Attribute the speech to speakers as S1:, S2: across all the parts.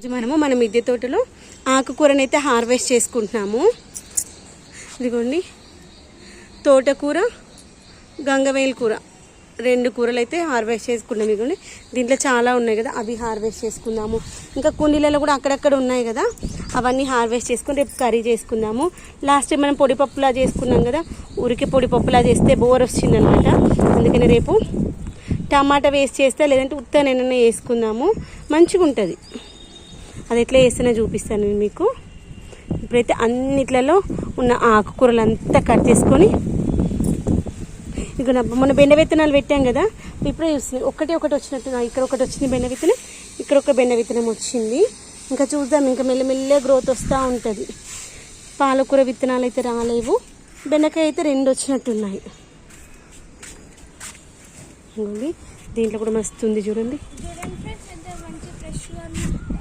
S1: రోజు మనము మన మిద్దె తోటలో ఆకుకూరని అయితే హార్వెస్ట్ చేసుకుంటున్నాము. ఇదిగోండి. తోటకూర గంగవేల కూర. రెండు కూరలు అయితే హార్వెస్ట్ చేసుకున్నాం ఇదిగోండి. దీంట్లో చాలా ఉన్నాయి కదా అవి హార్వెస్ట్ చేసుకుందాము. ఇంకా కుండీలలో కూడా అక్కడక్కడ ఉన్నాయి కదా అవన్నీ హార్వెస్ట్ చేసుకుని రేపు కర్రీ చేసుకుందాము. లాస్ట్ టైం మనం పొడిపప్పులా చేసుకున్నాం కదా ఉరికి పొడిపప్పులా చేస్తే బోర్ వచ్చిందనమాట అందుకని రేపు టమాటా వేస్ట్ చేస్తే లేదంటే ఉత్తనైనా వేసుకుందాము. మంచిగా ఉంటుంది అది ఎట్లా చేస్తేనే చూపిస్తాను నేను మీకు. ఇప్పుడైతే అన్నిట్లలో ఉన్న ఆకుకూరలు అంతా కట్ చేసుకొని ఇక మన బెండ విత్తనాలు పెట్టాం కదా ఇప్పుడే చూస్తున్నాయి ఒకటి ఒకటి వచ్చినట్టు ఇక్కడ ఒకటి వచ్చింది బెండ విత్తనం ఇక్కడ ఒక బెండ విత్తనం వచ్చింది. ఇంకా చూద్దాం ఇంకా మెల్లమెల్లే గ్రోత్ వస్తూ ఉంటుంది. పాలకూర విత్తనాలు అయితే రాలేవు. బెండకాయ అయితే రెండు వచ్చినట్టున్నాయి. దీంట్లో కూడా మస్తు ఉంది చూడండి.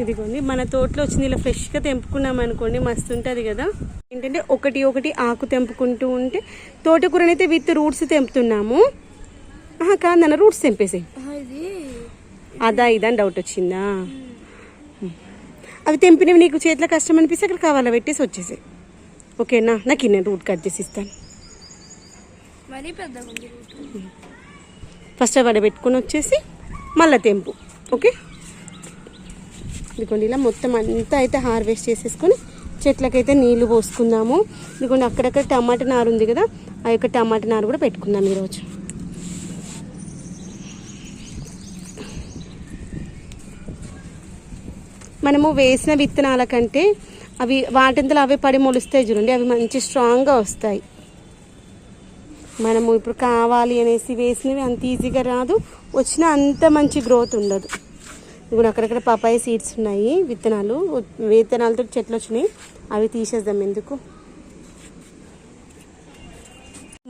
S1: ఇదిగోండి మన తోటలో వచ్చింది ఇలా ఫ్రెష్గా తెంపుకున్నాం అనుకోండి మస్తు ఉంటుంది కదా. ఏంటంటే ఒకటి ఒకటి ఆకు తెంపుకుంటూ ఉంటే తోటకూరనైతే విత్ రూట్స్ తెంపుతున్నాము. ఆహా కాదన్న రూట్స్ తెంపేసాయి.
S2: ఇది?
S1: అదా ఇదని డౌట్ వచ్చిందా? అవి తెంపినవి నీకు చేతిలో కష్టం అనిపిస్తే అక్కడ కావాలా? పెట్టేసి వచ్చేసాయి. ఓకేనా? నాకు నేను రూట్ కట్ చేసి ఇస్తాను. ఫస్ట్ అవి పెట్టుకొని వచ్చేసి మళ్ళీ తెంపు. ఓకే? ఇదిగోండి ఇలా మొత్తం అంతా అయితే హార్వెస్ట్ చేసేసుకొని చెట్లకైతే నీళ్ళు పోసుకుందాము. ఇదిగోండి అక్కడక్కడ టమాటా నారు ఉంది కదా ఆ యొక్క టమాటా నారు కూడా పెట్టుకుందాం ఈరోజు. మనము వేసిన విత్తనాల కంటే అవి వాటింతలో అవే పడి మొలుస్తాయి చూడండి అవి మంచి స్ట్రాంగ్గా వస్తాయి. మనము ఇప్పుడు కావాలి అనేసి వేసినవి అంత ఈజీగా రాదు వచ్చిన అంత మంచి గ్రోత్ ఉండదు. ఇప్పుడు అక్కడక్కడ పపాయ సీడ్స్ ఉన్నాయి విత్తనాలు. విత్తనాలతో చెట్లు వచ్చినాయి. అవి తీసేద్దాం ఎందుకు?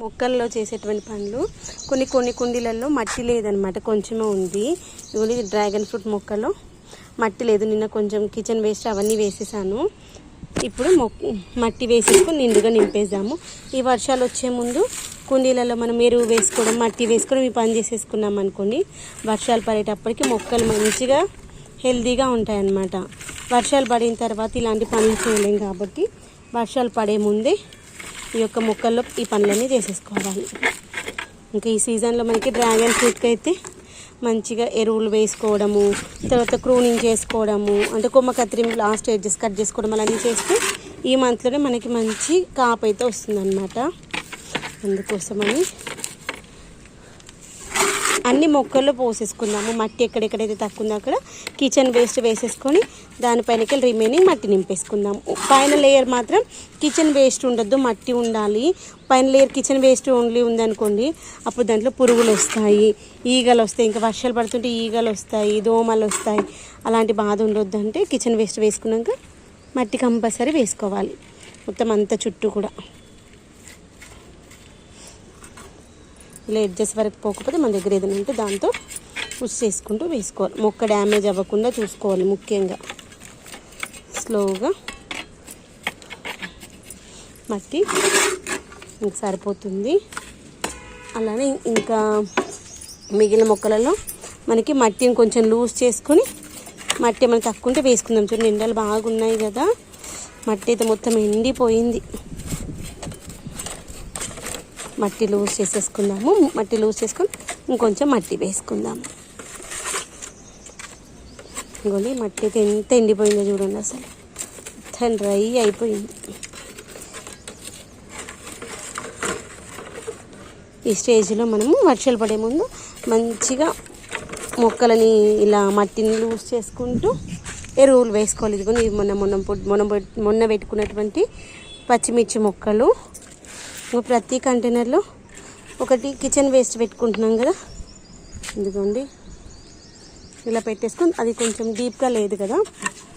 S1: మొక్కల్లో చేసేటువంటి పండ్లు. కొన్ని కొన్ని కుండీలలో మట్టి లేదనమాట కొంచెమే ఉంది. ఇదిగోండి డ్రాగన్ ఫ్రూట్ మొక్కలో మట్టి లేదు. నిన్న కొంచెం కిచెన్ వేస్ట్ అవన్నీ వేసేసాను. ఇప్పుడు మొక్ మట్టి వేసేసుకొని నిండుగా నింపేద్దాము. ఈ వర్షాలు వచ్చే ముందు కుండీలలో మనం ఎరువు వేసుకోవడం మట్టి వేసుకోవడం ఈ పని చేసేసుకున్నాం అనుకోండి వర్షాలు పడేటప్పటికి మొక్కలు మంచిగా హెల్దీగా ఉంటాయి అన్నమాట వర్షాలు పడిన తర్వాత ఇలాంటి పనులు చేయలేం కాబట్టి వర్షాలు పడే ముందే ఈ యొక్క మొక్కల్లో ఈ పనులన్నీ చేసేసుకోవాలి. ఇంకా ఈ సీజన్లో మనకి డ్రాగన్ ఫ్రూట్కి అయితే మంచిగా ఎరువులు వేసుకోవడము తర్వాత క్రూనింగ్ చేసుకోవడము అంటే కొమ్మ కత్తిరి లాస్ట్ ఎడ్జెస్ కట్ చేసుకోవడం అలాంటివి చేస్తే ఈ మంత్లోనే మనకి మంచి కాపు అయితే వస్తుందన్నమాట. అందుకోసమని అన్ని మొక్కల్లో పోసేసుకుందాము. మట్టి ఎక్కడెక్కడైతే తక్కువ ఉందో అక్కడ కిచెన్ వేస్ట్ వేసేసుకొని దానిపైనకి రిమైనింగ్ మట్టి నింపేసుకుందాము పైన లేయర్ మాత్రం కిచెన్ వేస్ట్ ఉండొద్దు మట్టి ఉండాలి. పైన లేయర్ కిచెన్ వేస్ట్ ఓన్లీ ఉందనుకోండి అప్పుడు దాంట్లో పురుగులు వస్తాయి. ఈగలు వస్తాయి. ఇంకా వర్షాలు పడుతుంటే ఈగలు వస్తాయి దోమలు వస్తాయి. అలాంటి బాధ ఉండొద్దు అంటే కిచెన్ వేస్ట్ వేసుకున్నాక మట్టి కంపల్సరీ వేసుకోవాలి. మొత్తం అంత చుట్టూ కూడా. ఇలా ఎడ్జెస్ వరకు పోకపోతే మన దగ్గర ఏదైనా ఉంటే దాంతో పుష్ చేసుకుంటూ వేసుకోవాలి. మొక్క డ్యామేజ్ అవ్వకుండా చూసుకోవాలి ముఖ్యంగా. స్లోగా మట్టి ఇంక సరిపోతుంది. అలానే ఇంకా మిగిలిన మొక్కలలో మనకి మట్టిని కొంచెం లూజ్ చేసుకొని మట్టి ఏమైనా తక్కువ ఉంటే వేసుకుందాం. చూడండి ఎండలు బాగున్నాయి కదా. మట్టి అయితే మొత్తం ఎండిపోయింది. మట్టి లూజ్ చేసేసుకుందాము. మట్టి లూజ్ చేసుకొని ఇంకొంచెం మట్టి వేసుకుందాము. ఇంకోండి మట్టి అయితే ఎంత ఎండిపోయిందో చూడండి అసలు. మొత్తం డ్రై అయిపోయింది. ఈ స్టేజ్లో మనము వర్షాలు పడే ముందు మంచిగా మొక్కలని ఇలా మట్టిని లూజ్ చేసుకుంటూ ఎరువులు వేసుకోవాలి. ఇదిగోని మొన్న మొన్న మొన్న మొన్న పెట్టుకున్నటువంటి పచ్చిమిర్చి మొక్కలు. ప్రతి కంటైనర్లో ఒకటి కిచెన్ వేస్ట్ పెట్టుకుంటున్నాం కదా. ఎందుకండి ఇలా పెట్టేసుకొని అది కొంచెం డీప్గా లేదు కదా.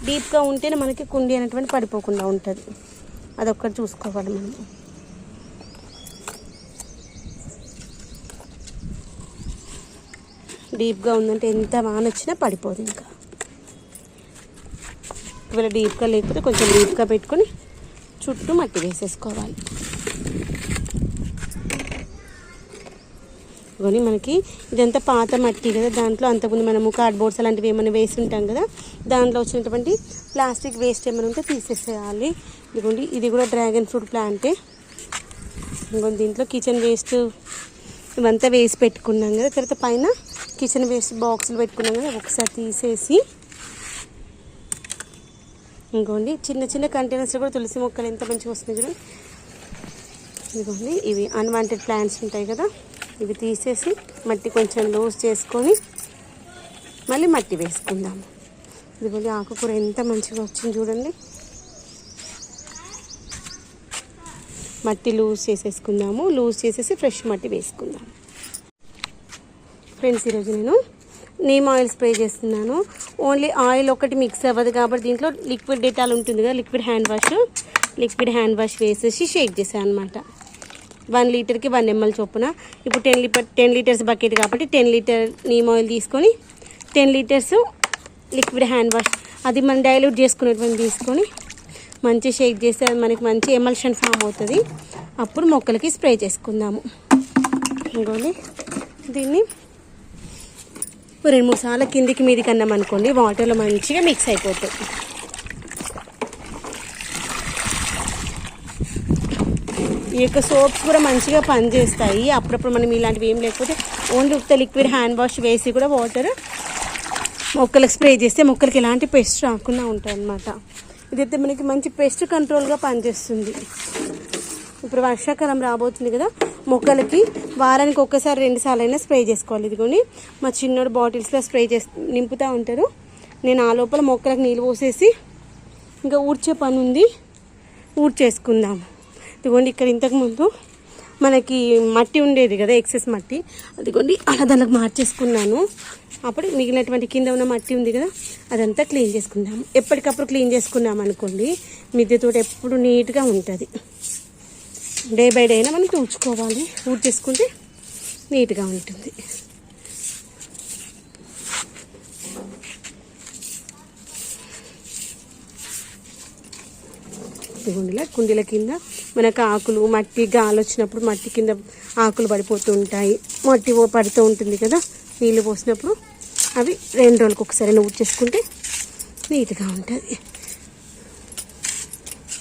S1: డీప్గా ఉంటేనే మనకి కుండీ అనేటువంటి పడిపోకుండా ఉంటుంది. అదొక్కటి చూసుకోవాలి మనం. డీప్గా ఉందంటే ఎంత వాన వచ్చినా పడిపోదు ఇంకా. ఒకవేళ డీప్గా లేకపోతే కొంచెం డీప్గా పెట్టుకొని చుట్టూ మట్టి వేసేసుకోవాలి. కొని మనకి ఇదంతా పాత మట్టి కదా దాంట్లో అంతకుముందు మనము కార్డ్బోర్డ్స్ అలాంటివి ఏమైనా వేసి ఉంటాం కదా దాంట్లో వచ్చినటువంటి ప్లాస్టిక్ వేస్ట్ ఏమైనా ఉంటే తీసేసేయాలి. ఇదిగోండి ఇది కూడా డ్రాగన్ ఫ్రూట్ ప్లాంటే ఇంకొంది దీంట్లో కిచెన్ వేస్ట్ ఇవంతా వేసి పెట్టుకున్నాం కదా తర్వాత పైన కిచెన్ వేస్ట్ బాక్సులు పెట్టుకున్నాం కదా ఒకసారి తీసేసి. ఇంకోండి చిన్న చిన్న కంటైనర్స్లో కూడా తులసి మొక్కలు ఎంత మంచిగా వస్తున్నాయి చూడండి. ఇదిగోండి ఇవి అన్వాంటెడ్ ప్లాంట్స్ ఉంటాయి కదా ఇవి తీసేసి మట్టి కొంచెం లూజ్ చేసుకొని మళ్ళీ మట్టి వేసుకుందాము ఇదిగోండి ఆకుకూర ఎంత మంచిగా వచ్చింది చూడండి. మట్టి లూజ్ చేసేసుకుందాము లూజ్ చేసేసి ఫ్రెష్ మట్టి వేసుకుందాము ఫ్రెండ్స్ ఈరోజు నేను నీమ్ ఆయిల్ స్ప్రే చేస్తున్నాను. ఓన్లీ ఆయిల్ ఒకటి మిక్స్ అవ్వదు కాబట్టి దీంట్లో లిక్విడ్ డేటాల్ ఉంటుంది కదా liquid hand wash liquid hand wash వేసేసి షేక్ చేశాను అనమాట వన్ లీటర్కి వన్ ఎంఎల్ చొప్పున. ఇప్పుడు ten litre ten litres bucket కాబట్టి టెన్ లీటర్ నీమ్ ఆయిల్ తీసుకొని ten litres liquid hand wash. అది మనం డైల్యూట్ చేసుకునేటువంటి తీసుకొని మంచి షేక్ చేస్తే అది మనకి మంచి ఎమల్షన్ ఫామ్ అవుతుంది. అప్పుడు మొక్కలకి స్ప్రే చేసుకుందాము. ఇంకోని దీన్ని రెండు మూడు సార్లు కిందికి మీదికి అన్నాం అనుకోండి వాటర్లో మంచిగా మిక్స్ అయిపోతుంది ఈ యొక్క సోప్స్ కూడా మంచిగా పనిచేస్తాయి. అప్పుడప్పుడు మనం ఇలాంటివి ఏం లేకపోతే ఓన్లీ ఉత్త లిక్విడ్ హ్యాండ్ వాష్ వేసి కూడా వాటర్ మొక్కలకు స్ప్రే చేస్తే మొక్కలకి ఎలాంటి పెస్ట్ రాకుండా ఉంటాయి అన్నమాట ఇదైతే మనకి మంచి పెస్ట్ కంట్రోల్గా పనిచేస్తుంది. ఇప్పుడు వర్షాకాలం రాబోతుంది కదా మొక్కలకి వారానికి ఒక్కసారి రెండుసార్లు అయినా స్ప్రే చేసుకోవాలి. ఇదిగోని మా చిన్నోడు బాటిల్స్లో స్ప్రే చేసి నింపుతూ ఉంటారు నేను ఆ లోపల మొక్కలకు నీళ్ళు పోసేసి ఇంకా ఊడ్చే పని ఉంది ఊడ్చేసుకుందాము ఇదిగోండి ఇక్కడ ఇంతకుముందు మనకి మట్టి ఉండేది కదా ఎక్సెస్ మట్టి. అదిగోండి అలా దానికి మార్చేసుకున్నాను. అప్పుడు మిగిలినటువంటి కింద ఉన్న మట్టి ఉంది కదా అదంతా క్లీన్ చేసుకుందాం. ఎప్పటికప్పుడు క్లీన్ చేసుకున్నాం అనుకోండి మిద్దెతో ఎప్పుడు నీట్గా ఉంటుంది. డే బై డే అయినా మనం తుడుచుకోవాలి. ఊడ్చేసుకుంటే నీట్గా ఉంటుంది. కుండీల కుండీల కింద మనకు ఆకులు మట్టి గాలి వచ్చినప్పుడు మట్టి కింద ఆకులు పడిపోతూ ఉంటాయి. మట్టి పడుతూ ఉంటుంది కదా నీళ్ళు పోసినప్పుడు అవి రెండు రోజులకు ఒకసారి నువ్వు చేసుకుంటే నీట్గా ఉంటుంది.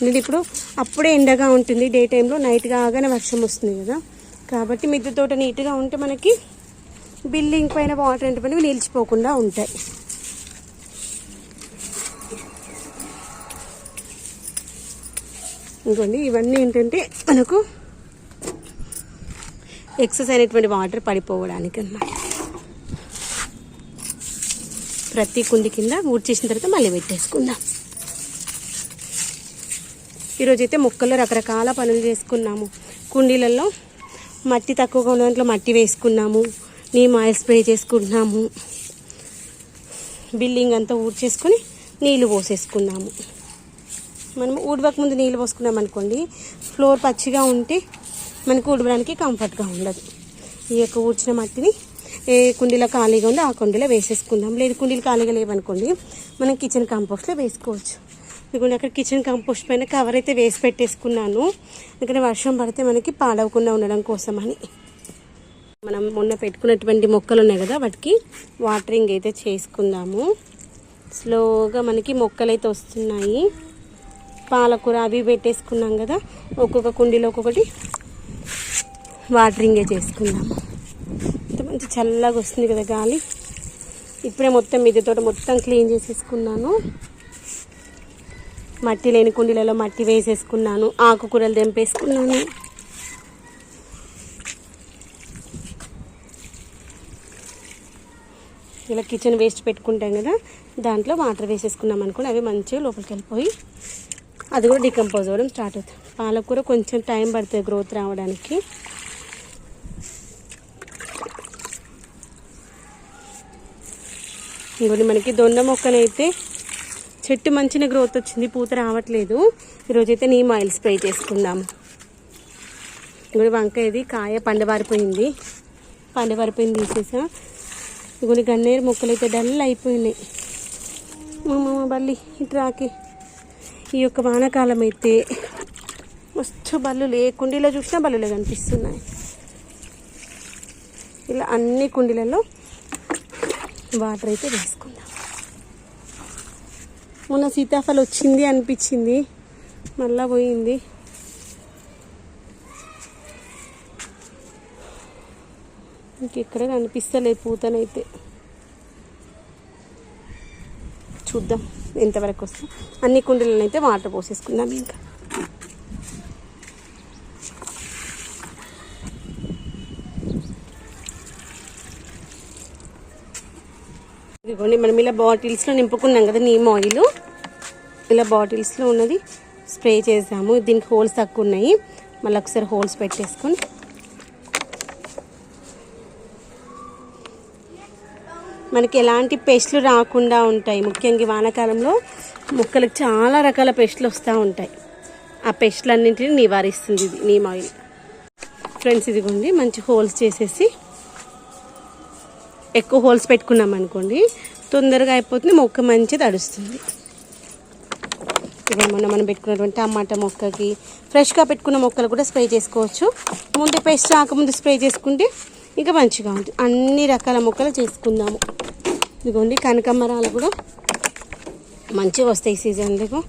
S1: ఇది ఇప్పుడు అప్పుడే ఎండగా ఉంటుంది డే టైంలో నైట్ కాగానే వర్షం వస్తుంది కదా. కాబట్టి మిద్దె తోట నీట్గా ఉంటే మనకి బిల్డింగ్ పైన వాటర్ అంటే పని నిలిచిపోకుండా ఉంటాయి. ఇంకోండి ఇవన్నీ ఏంటంటే మనకు ఎక్సెస్ అయినటువంటి వాటర్ పడిపోవడానికి అనమాట ప్రతి కుంది కింద ఊడ్చేసిన తర్వాత మళ్ళీ పెట్టేసుకుందాం. ఈరోజు అయితే మొక్కల్లో రకరకాల పనులు చేసుకున్నాము. కుండీలలో మట్టి తక్కువగా ఉన్న దాంట్లో మట్టి వేసుకున్నాము. నీమ్ ఆయిల్ స్ప్రే చేసుకున్నాము బిల్డింగ్ అంతా ఊడ్చేసుకొని నీళ్ళు పోసేసుకున్నాము. మనం ఊడవక ముందు నీళ్ళు పోసుకున్నాం అనుకోండి ఫ్లోర్ పచ్చిగా ఉంటే మనకు ఊడవడానికి కంఫర్ట్గా ఉండదు. ఈ యొక్క ఊడ్చిన మట్టిని ఏ కుండీలో ఖాళీగా ఉందో ఆ కుండీలో వేసేసుకుందాం. లేదు కుండీలు ఖాళీగా లేవనుకోండి మనం కిచెన్ కంపోస్ట్లో వేసుకోవచ్చు. ఎందుకంటే అక్కడ కిచెన్ కంపోస్ట్ పైన కవర్ అయితే వేసి పెట్టేసుకున్నాను. ఎందుకంటే వర్షం పడితే మనకి పాడవకుండా ఉండడం కోసమని. మనం మొన్న పెట్టుకున్నటువంటి మొక్కలు ఉన్నాయి కదా వాటికి వాటరింగ్ అయితే చేసుకుందాము. స్లోగా మనకి మొక్కలు అయితే వస్తున్నాయి. పాలకూర అవి పెట్టేసుకున్నాం కదా. ఒక్కొక్క కుండీలో ఒక్కొక్కటి వాటరింగే చేసుకుందాము ఇంత మంచి చల్లగా వస్తుంది కదా గాలి. ఇప్పుడే మొత్తం మిద్దె తోట మొత్తం క్లీన్ చేసేసుకున్నాను. మట్టి లేని కుండీలలో మట్టి వేసేసుకున్నాను. ఆకుకూరలు తెంపేసుకున్నాను. ఇలా కిచెన్ వేస్ట్ పెట్టుకుంటాం కదా. దాంట్లో వాటర్ వేసేసుకున్నాం అనుకోండి అవి మంచిగా లోపలికి వెళ్ళిపోయి అది కూడా డికంపోజ్ అవ్వడం స్టార్ట్ అవుతుంది. పాలకూర కొంచెం టైం పడుతుంది గ్రోత్ రావడానికి. ఇంకోటి మనకి దొండ మొక్కనైతే చెట్టు మంచిగా గ్రోత్ వచ్చింది పూత రావట్లేదు. ఈరోజైతే నీమ్ ఆయిల్ స్ప్రే చేసుకుందాము ఇంకోటి వంకాయది కాయ పండబారిపోయింది పండబారిపోయింది తీసేసా. ఇంకొన్ని గన్నేరు మొక్కలు అయితే డల్ అయిపోయినాయి. మా మామ బల్లి ఇటు రాకి. ఈ యొక్క వానాకాలం అయితే మస్తు బల్లులు ఏ కుండీలో చూసినా బల్లులే కనిపిస్తున్నాయి. ఇలా అన్ని కుండీలలో వాటర్ అయితే వేసుకుందాం. మొన్న సీతాఫలం వచ్చింది అనిపించింది మళ్ళా పోయింది. ఇంకెక్కడ కనిపిస్తలే పూతనైతే. చూద్దాం ఎంతవరకు వస్తాం అన్ని కుండీలను అయితే వాటర్ పోసేసుకుందాం ఇంకా. ఇదిగోండి మనం ఇలా బాటిల్స్లో నింపుకున్నాం కదా నీమ్ ఆయిల్. ఇలా బాటిల్స్లో ఉన్నది స్ప్రే చేసాము. దీనికి హోల్స్ తక్కువ ఉన్నాయి. మళ్ళీ ఒకసారి హోల్స్ పెట్టేసుకొని మనకి ఎలాంటి పెస్ట్లు రాకుండా ఉంటాయి. ముఖ్యంగా వానాకాలంలో మొక్కలకు చాలా రకాల పెస్ట్లు వస్తూ ఉంటాయి. ఆ పెస్ట్లన్నింటినీ నివారిస్తుంది ఇది నీమ్ ఆయిల్. ఫ్రెండ్స్ ఇదిగోండి మంచి హోల్స్ చేసేసి ఎక్కువ హోల్స్ పెట్టుకున్నాం అనుకోండి తొందరగా అయిపోతుంది మొక్క మంచి తడుస్తుంది. ఇక మొన్న మనం పెట్టుకున్నటువంటి టమాటా మొక్కకి ఫ్రెష్గా పెట్టుకున్న మొక్కలు కూడా స్ప్రే చేసుకోవచ్చు. ముందు పెస్ట్ రాకముందు స్ప్రే చేసుకుంటే ఇంకా మంచిగా ఉంటుంది. అన్ని రకాల మొక్కలు చేసుకుందాము. ఇదిగోండి కనకమ్మరాలు కూడా మంచిగా వస్తాయి సీజన్లో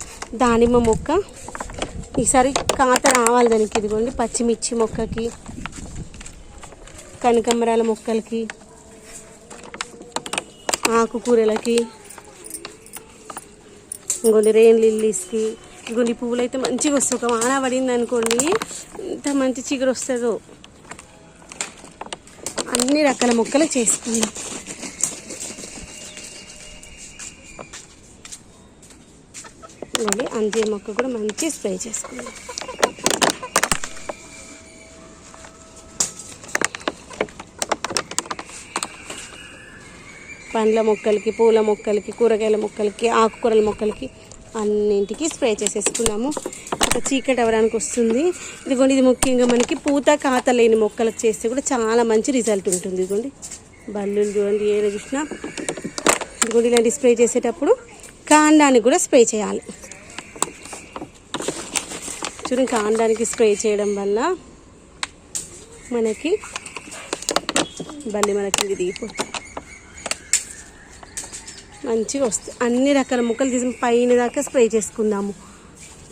S1: దానిమ్మ మొక్క. ఈసారి కాత రావాలి దానికి. ఇదిగోండి పచ్చిమిర్చి మొక్కకి కనకమ్మరాల మొక్కలకి ఆకుకూరలకి ఇంకొన్ని రెయిన్ లిల్లీస్కి ఇంకొన్ని పువ్వులు అయితే మంచిగా వస్తాయి. ఒక వాన పడింది అనుకోండి ఎంత మంచి చిగురు వస్తుందో. అన్ని రకాల మొక్కలు చేసుకుందాం. మళ్ళీ అంజీర్ మొక్క కూడా మంచి స్ప్రే చేసుకుందాం. పండ్ల మొక్కలకి పూల మొక్కలకి కూరగాయల మొక్కలకి ఆకుకూరల మొక్కలకి అన్నింటికి స్ప్రే చేసేసుకున్నాము ఒక చీకటి అవ్వడానికి వస్తుంది. ఇదిగోండి ఇది ముఖ్యంగా మనకి పూత కాత లేని మొక్కలకు చేస్తే కూడా చాలా మంచి రిజల్ట్ ఉంటుంది. ఇదిగోండి బల్లులు చూడండి ఏదో చూసినా. ఇదిగోండి ఇలాంటి స్ప్రే చేసేటప్పుడు కాండానికి కూడా స్ప్రే చేయాలి. చూడండి కాండానికి స్ప్రే చేయడం వల్ల మనకి బల్లి మనకి ఇది దిగిపోతుంది. మంచిగా వస్తుంది. అన్ని రకాల ముక్కలు తీసి పైన దాకా స్ప్రే చేసుకుందాము.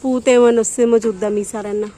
S1: పూత ఏమైనా వస్తేమో చూద్దాం ఈసారన్నా.